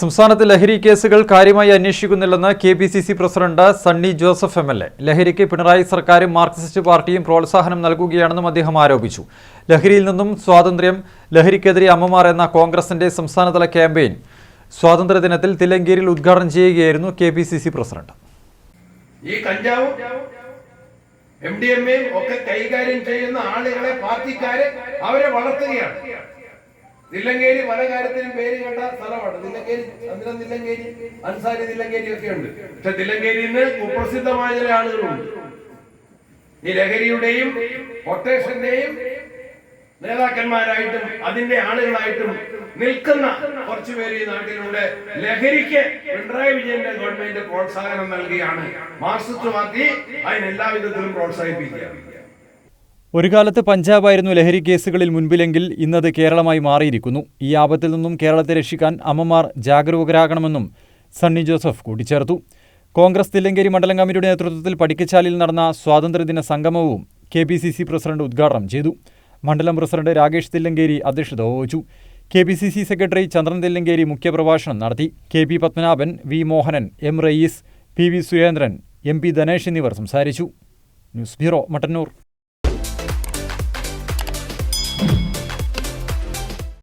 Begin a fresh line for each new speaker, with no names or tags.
സംസ്ഥാനത്ത് ലഹരി കേസുകൾ കാര്യമായി അന്വേഷിക്കുന്നില്ലെന്ന് K P C C president Sunny Joseph M L A. ലഹരിക്ക് പിണറായി സർക്കാരും മാർക്സിസ്റ്റ് പാർട്ടിയും പ്രോത്സാഹനം നൽകുകയാണെന്നും അദ്ദേഹം ആരോപിച്ചു. ലഹരിയിൽ നിന്നും സ്വാതന്ത്ര്യം ലഹരിക്കെതിരെ അമ്മമാർ എന്ന കോൺഗ്രസിന്റെ സംസ്ഥാനതല ക്യാമ്പയിൻ സ്വാതന്ത്ര്യദിനത്തിൽ തിലങ്കേരിൽ ഉദ്ഘാടനം ചെയ്യുകയായിരുന്നു K P C C president.
ഈ കഞ്ചാവും ഒക്കെ കൈകാര്യം ചെയ്യുന്ന ആളുകളെ പാർട്ടിക്കാരെ അവരെ വളർത്തുകയാണ്. തില്ലങ്കേരി പല കാര്യത്തിനും പേര് കേട്ട സ്ഥലമാണ് നില്ലങ്കേരി ചന്ദ്രൻ നില്ലങ്കേരി അൻസാരി നില്ലങ്കേരി ഒക്കെ ഉണ്ട്. പക്ഷെ നില്ലങ്കേരി നിന്ന് കുപ്രസിദ്ധമായ ചില ആളുകളുണ്ട്. ഈ ലഹരിയുടെയും കൊട്ടേഷന്റെയും നേതാക്കന്മാരായിട്ടും അതിന്റെ ആളുകളായിട്ടും നിൽക്കുന്ന കുറച്ചു പേര് ഈ നാട്ടിലുണ്ട്. ലഹരിക്ക് പിണറായി വിജയന്റെ ഗവൺമെന്റ് പ്രോത്സാഹനം നൽകുകയാണ് മാർക്സിസ്റ്റ് പാർട്ടി അതിനെല്ലാവിധത്തിലും പ്രോത്സാഹിപ്പിക്കുകയാണ്.
ഒരു കാലത്ത് പഞ്ചാബായിരുന്നു ലഹരി കേസുകളിൽ മുൻപിലെങ്കിൽ ഇന്നത് കേരളമായി മാറിയിരിക്കുന്നു. ഈ ആപത്തിൽ നിന്നും കേരളത്തെ രക്ഷിക്കാൻ അമ്മമാർ ജാഗരൂകരാകണമെന്നും സണ്ണി ജോസഫ് കൂട്ടിച്ചേർത്തു. കോൺഗ്രസ് തില്ലങ്കേരി മണ്ഡലം കമ്മിറ്റിയുടെ നേതൃത്വത്തിൽ പടിക്കച്ചാലിൽ നടന്ന സ്വാതന്ത്ര്യദിന സംഗമവും K P C C president ഉദ്ഘാടനം ചെയ്തു. മണ്ഡലം പ്രസിഡന്റ് രാകേഷ് തില്ലങ്കേരി അധ്യക്ഷത വഹിച്ചു. K P C C secretary Chandran Thillankeri മുഖ്യപ്രഭാഷണം നടത്തി. K P Padmanabhan V Mohanan M Rayees P V Surendran M P Dhanesh എന്നിവർ സംസാരിച്ചു. News bureau Mattannur.